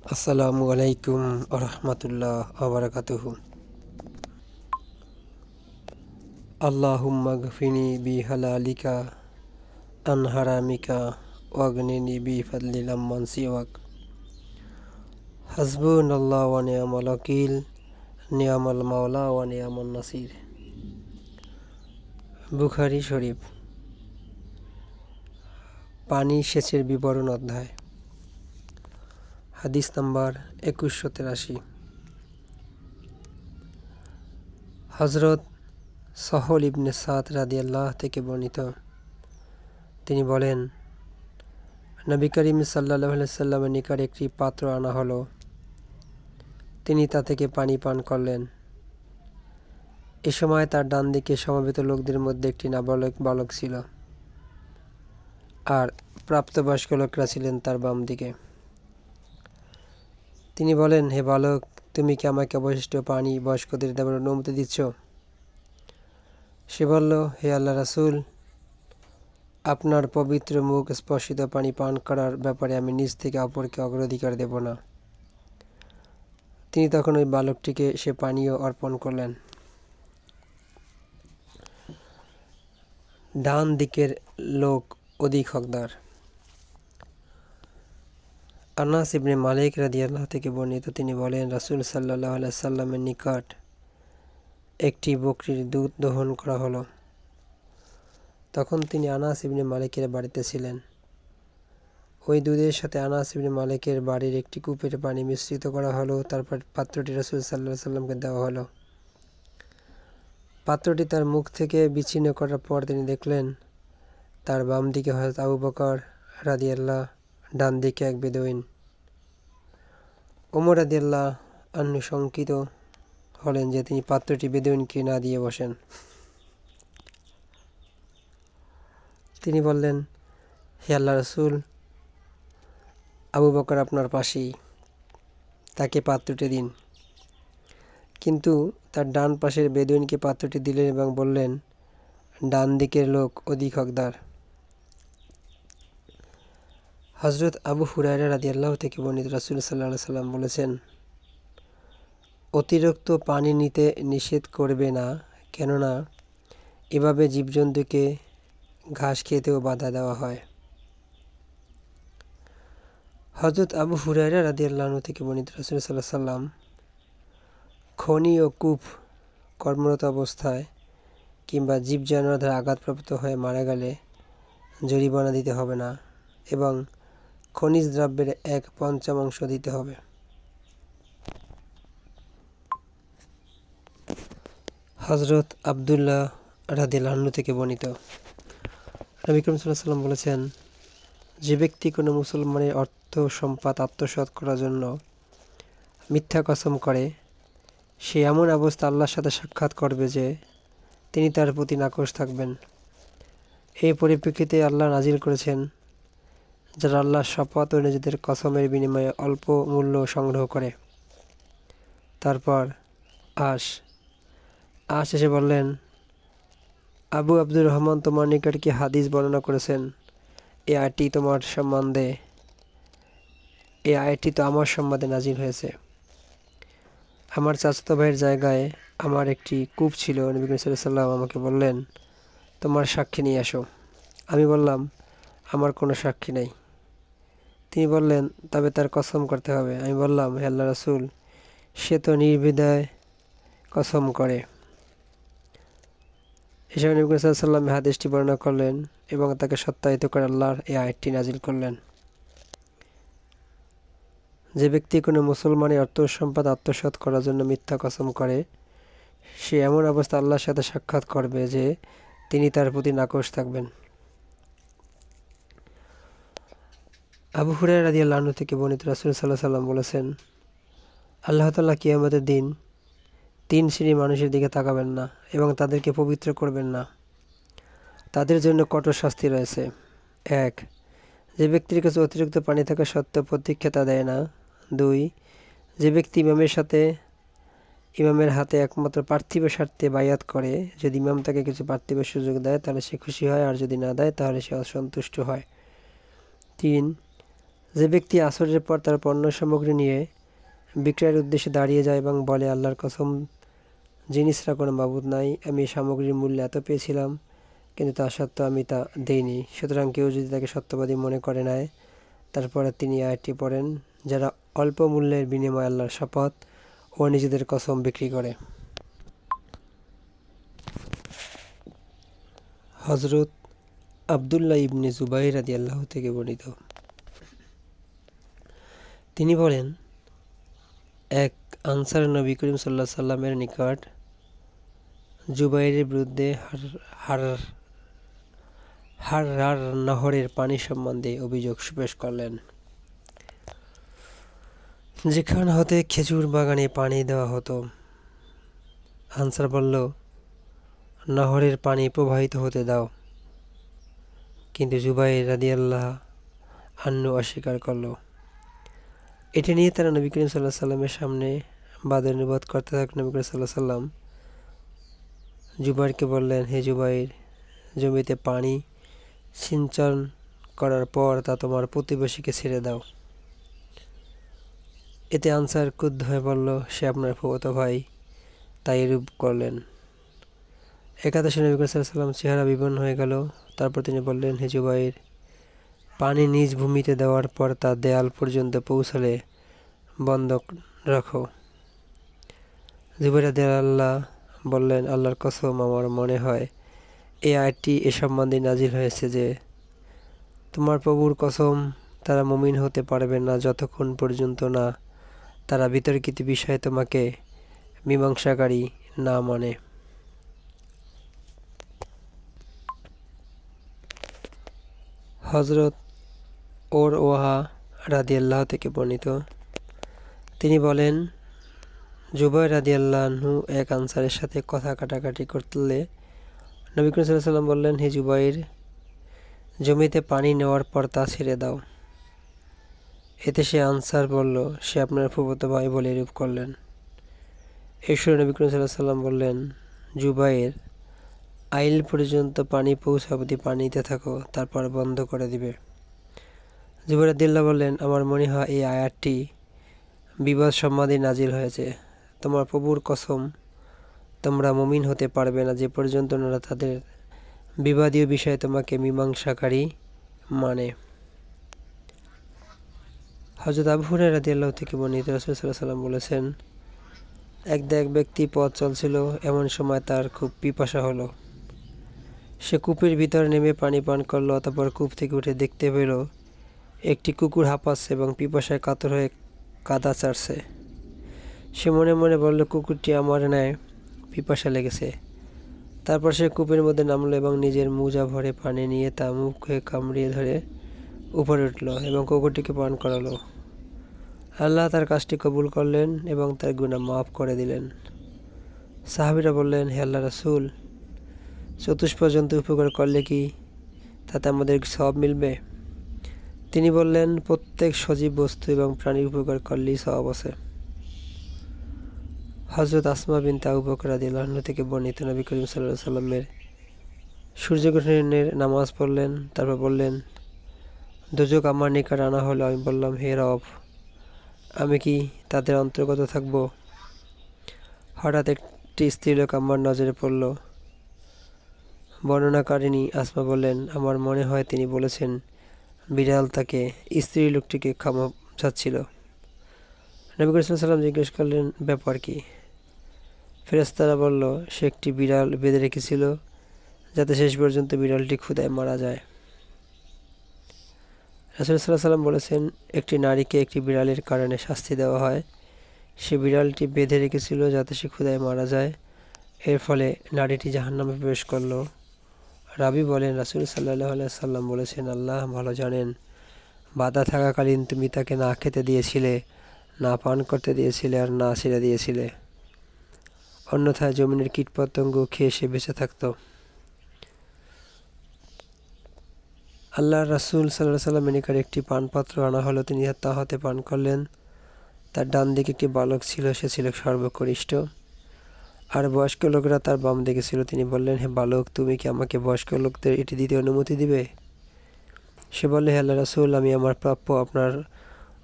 আসসালামু আলাইকুম আরহামতুল্লাহ আবরাকাতুহ আল্লাহুম্মা গফিনি বি হালালিকা আন হারামিকা ওয়াগনিনি বি ফাদলিল আম্মান সিওয়াক। হাসবুন আল্লাহ ওয়া নিয়ামাল ওয়াকিল, নিয়ামাল মাওলা ওয়া নিয়ামাল নাসির। বুখারি শরীফ। পানি সেচের বিবরণ অধ্যায়। হাদিস নাম্বার একুশশো তেরাশি। হজরত সহল ইবনে সাদ রাদিয়াল্লাহ থেকে বর্ণিত। তিনি বলেন, নবী করিম সাল্লাহ সাল্লামের নিকট একটি পাত্র আনা হলো। তিনি তা থেকে পানি পান করলেন। এ সময় তার ডান দিকে সমবেত লোকদের মধ্যে একটি নাবালক বালক ছিল। আর প্রাপ্তবয়স্ক লোকরা ছিলেন তার বাম দিকে। তিনি বলেন, হে বালক, তুমি কি আমাকে অবশিষ্ট পানি বয়স্কদের দেওয়ার অনুমতি দিচ্ছ? সে বলল, হে আল্লাহ রাসুল, আপনার পবিত্র মুখ স্পর্শিত পানি পান করার ব্যাপারে আমি নিজ থেকে অপরকে অগ্রাধিকার দেব না। তিনি তখন ওই বালকটিকে সে পানীয় অর্পণ করলেন। ডান দিকের লোক অধিক হকদার। আনাস ইবনে মালিক রাদিয়াল্লাহ থেকে বর্ণিত, তিনি বলেন, রাসুল সাল্লাহ সাল্লামের নিকট একটি বকরির দুধ দহন করা হলো। তখন তিনি আনাস ইবনে মালিকের বাড়িতে ছিলেন। ওই দুধের সাথে আনাস ইবনে মালিকের বাড়ির একটি কূপের পানি মিশ্রিত করা হলো। তারপর পাত্রটি রাসুল সাল্লাহ সাল্লামকে দেওয়া হলো। পাত্রটি তার মুখ থেকে বিচ্ছিন্ন করার পর তিনি দেখলেন, তার বাম দিকে হজরত আবু বকর রাদিয়াল্লাহ ডান দিকে এক বেদইন। ওমর রাদিয়াল্লাহ আনুশঙ্কিত হলেন যে তিনি পাত্রটি বেদইনকে না দিয়ে বসেন। তিনি বললেন, হে আল্লাহ রসুল, আবু বকর আপনার পাশেই, তাকে পাত্রটি দিন। কিন্তু তার ডান পাশের বেদুইনকে পাত্রটি দিলেন এবং বললেন, ডান দিকের লোক অধিক হকদার। হজরত আবু হুরায়রা রাদি আল্লাহ থেকে বর্ণিত রাসুল সাল্লাহ সাল্লাম বলেছেন, অতিরিক্ত পানি নিতে নিষেধ করবে না, কেননা এভাবে জীবজন্তুকে ঘাস খেতেও বাধা দেওয়া হয়। হজরত আবু হুরায়রা রাদি আল্লাহ থেকে বর্ণিত রাসুল সাল্লাহ সাল্লাম, খনি ও কূপ কর্মরত অবস্থায় কিংবা জীব জানোয়ার দ্বারা আঘাতপ্রাপ্ত হয়ে মারা গেলে জরিমানা দিতে হবে না এবং খনিজ দ্রব্যের এক পঞ্চমাংশ দিতে হবে। হজরত আবদুল্লাহ রাদিল্লাহ্ন থেকে বর্ণিত। সাল্লাহ সাল্লাম বলেছেন, যে ব্যক্তি কোনো মুসলমানের অর্থ, সম্পাদ আত্মসাত করার জন্য মিথ্যা কসম করে, সে এমন অবস্থা আল্লাহর সাথে সাক্ষাৎ করবে যে তিনি তার প্রতি নাকশ থাকবেন। এই পরিপ্রেক্ষিতে আল্লাহ নাজিল করেছেন যারা আল্লাহর শপথ ও নিজেদের কসমের বিনিময়ে অল্প মূল্য সংগ্রহ করে। তারপর আশ। আশ এসে বললেন, আবু আব্দুর রহমান তোমার নিকট কি হাদিস বর্ণনা করেছেন? এ আয়টি তোমার সম্বন্ধে, এ আয়টি তো আমার সম্বন্ধে নাজিল হয়েছে। আমার চাচাতো ভাইয়ের জায়গায় আমার একটি কূপ ছিল, নবী সাল্লাম আমাকে বললেন, তোমার সাক্ষী নিয়ে আসো। আমি বললাম, আমার কোনো সাক্ষী নেই। তিনি বললেন, তবে তার কসম করতে হবে। আমি বললাম, হে আল্লাহ রসুল, সে তো নির্বিধায় কসম করে। এসব নবী সাল্লাম হাদিসটি বর্ণনা করলেন এবং তাকে সত্যায়িত করে আল্লাহর এই আয়টি নাজিল করলেন। যে ব্যক্তি কোনো মুসলমানের অর্থ সম্পদ আত্মসাত করার জন্য মিথ্যা কসম করে, সে এমন অবস্থা আল্লাহর সাথে সাক্ষাৎ করবে যে তিনি তার প্রতি নাকশ থাকবেন। আবু হুরাই রাজি আল্লাহ থেকে বনিত রাসুল সাল্লাহ সাল্লাম বলেছেন, আল্লাহ তাল্লাহ কিয়ামতের দিন তিন শ্রেণির মানুষের দিকে তাকাবেন না এবং তাদেরকে পবিত্র করবেন না। তাদের জন্য কঠোর শাস্তি রয়েছে। এক, যে ব্যক্তির কাছে অতিরিক্ত পানি থাকা সত্ত্বেও প্রতীক্ষা দেয় না। দুই, যে ব্যক্তি ইমামের সাথে, ইমামের হাতে একমাত্র পার্থিব স্বার্থে বায়াত করে, যদি ইমাম তাকে কিছু পার্থিব সুযোগ দেয়, তাহলে সে খুশি হয়, আর যদি না দেয়, তাহলে সে অসন্তুষ্ট হয়। তিন যে ব্যক্তি আসরের পর তার পণ্য সামগ্রী নিয়ে বিক্রয়ের উদ্দেশ্যে দাঁড়িয়ে যায় এবং বলে, আল্লাহর কসম, জিনিসরা কোনো মাবুদ নাই, আমি সামগ্রীর মূল্য এত পেয়েছিলাম, কিন্তু তা সত্ত্বেও আমি তা দেইনি। সুতরাং কেউ যদি তাকে সত্যবাদী মনে করে নেয়, তারপরে তিনি আয়টি পড়েন, যারা অল্প মূল্যের বিনিময়ে আল্লাহর শপথ ও নিজেদের কসম বিক্রি করে। হজরত আবদুল্লাহ ইবনে জুবাইর আদি আল্লাহ থেকে বর্ণিত। তিনি বলেন, এক আনসার নবী করিম সাল্লাহ সাল্লামের নিকট জুবাইরের বিরুদ্ধে হার হার হার নহরের পানি সম্বন্ধে অভিযোগ সুপেশ করলেন। যেখান হতে খেজুর বাগানে পানি দেওয়া হতো। আনসার বলল, নহরের পানি প্রবাহিত হতে দাও। কিন্তু জুবাইর রাদিয়াল্লাহ আন্নু অস্বীকার করল। এটি নিয়ে তারা নবী করিম সাল্লাহ সাল্লামের সামনে বাদের অনুবাদ করতে থাক নবী করিম সাল্লাহ সাল্লাম জুবাইরকে বললেন, হে জুবাইর, জমিতে পানি সিঞ্চন করার পর তা তোমার প্রতিবেশীকে ছেড়ে দাও। এতে আনসার ক্রুদ্ধ হয়ে বলল, সে আপনার ফুবত ভাই। তাই এরূপ করলেন। একাদশী নবী সাল্লাম চেহারা বিবর্ণ হয়ে গেল। তারপর তিনি বললেন, হে জুবাইর পানি নিজ ভূমিতে দেওয়ার পর তা দেয়াল পর্যন্ত পৌঁছালে বন্ধ রাখো। জুবাইরা দেয়াল আল্লাহ বললেন, আল্লাহর কসম আমার মনে হয়, এই আয়টি এ সম্বন্ধে নাজিল হয়েছে যে, তোমার প্রভুর কসম তারা মমিন হতে পারবে না যতক্ষণ পর্যন্ত না তারা বিতর্কিত বিষয়ে তোমাকে মীমাংসাকারী না মানে। হজরত ওর ওয়াহা রাদি আল্লাহ থেকে বর্ণিত। তিনি বলেন জুবাই রাদি আল্লাহনু এক আনসারের সাথে কথা কাটাকাটি করলে নবী করিম সাল্লাম বললেন, হে জুবাইর জমিতে পানি নেওয়ার পর তা ছেড়ে দাও। এতে সে আনসার বলল, সে আপনার ফুবত ভাই বলে এরূপ করলেন। এই সুরে নবী করিম সাল্লাহ সাল্লাম বললেন জুবাইর আইল পর্যন্ত পানি পৌঁছাবধি পানিতে থাকো, তারপর বন্ধ করে দিবে। জুবাইর দিল্লা বললেন, আমার মনে হয় এই আয়াতটি বিবাদ সম্মাদে নাজিল হয়েছে। তোমার প্রভুর কসম, তোমরা মমিন হতে পারবে না। যে পর্যন্ত না তাদের বিবাদীয় বিষয়ে তোমাকে মীমাংসাকারী মানে। হজরত আবহুরে রাজি আল্লাহ থেকে বর্ণিত রসুল সাল্লাহ সাল্লাম বলেছেন, এক এক ব্যক্তি পথ চলছিল, এমন সময় তার খুব পিপাসা হলো। সে কূপের ভিতর নেমে পানি পান করল, অতপর কূপ থেকে উঠে দেখতে পেল একটি কুকুর হাঁপাচ্ছে এবং পিপাসায় কাতর হয়ে কাদা চাড়ছে। সে মনে মনে বলল, কুকুরটি আমার নেয় পিপাসা লেগেছে। তারপর সে কূপের মধ্যে নামলো এবং নিজের মোজা ভরে পানি নিয়ে তা মুখে কামড়িয়ে ধরে উপরে উঠল এবং কুকুরটিকে পান করালো। আল্লাহ তার কাজটি কবুল করলেন এবং তার গুণা মাফ করে দিলেন। সাহাবিরা বললেন, হে আল্লাহ রাসুল চতুষ পর্যন্ত উপকার করলে কি তাতে আমাদের সব মিলবে? তিনি বললেন, প্রত্যেক সজীব বস্তু এবং প্রাণীর উপকার করলেই সব আছে। হজরত আসমা বিন তাউ বকরা দিল্লাহ্ন থেকে বর্ণিত নবী করিম সাল্লাহ সাল্লামের সূর্যগ্রহণের নামাজ পড়লেন, তারপর বললেন দুযোগ আমার নিকট আনা হলো, আমি বললাম, হে রব, আমি কি তাদের অন্তর্গত থাকব? হঠাৎ একটি স্ত্রীলোক আমার নজরে পড়ল। বর্ণনাকারিণী আসমা বললেন, আমার মনে হয় তিনি বলেছেন বিড়াল তাকে স্ত্রী লোকটিকে ক্ষমা চাচ্ছিল নবী করিম সাল্লাম জিজ্ঞেস করলেন, ব্যাপার কি? ফেরেস্তারা বলল, সে একটি বিড়াল বেঁধে রেখেছিল, যাতে শেষ পর্যন্ত বিড়ালটি ক্ষুদায় মারা যায়। রাসুল্লাহ সাল্লাম বলেছেন, একটি নারীকে একটি বিড়ালের কারণে শাস্তি দেওয়া হয়। সে বিড়ালটি বেঁধে রেখেছিল যাতে সে ক্ষুদায় মারা যায়। এর ফলে নারীটি জাহান্নামে প্রবেশ করল। রাবি বলেন, রাসুল সাল্লাহ সাল্লাম বলেছেন, আল্লাহ ভালো জানেন বাধা থাকাকালীন তুমি তাকে না খেতে দিয়েছিলে, না পান করতে দিয়েছিলে আর না ছেড়ে দিয়েছিলে। অন্যথায় জমিনের কীটপতঙ্গ খেয়ে সে বেঁচে থাকত। আল্লাহ রাসুল সাল্লাহ সাল্লাম নিকট একটি পানপাত্র আনা হলো। তিনি তা হাতে পান করলেন। তার ডান দিকে একটি বালক ছিল, সে ছিল সর্বকনিষ্ঠ। আর বয়স্ক লোকরা তার বাম দিকে ছিল। তিনি বললেন, হে বালক, তুমি কি আমাকে বয়স্ক লোকদের এটি দিতে অনুমতি দিবে? সে বলে হে আল্লাহ রাসুল, আমি আমার প্রাপ্য আপনার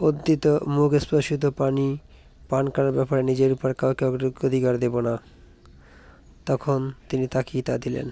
উদ্দিত মুখ স্পর্শিত পানি পান করার ব্যাপারে নিজের উপর কাউকে অগ্রাধিকার দেব না। তখন তিনি তাকিয়ে তা দিলেন।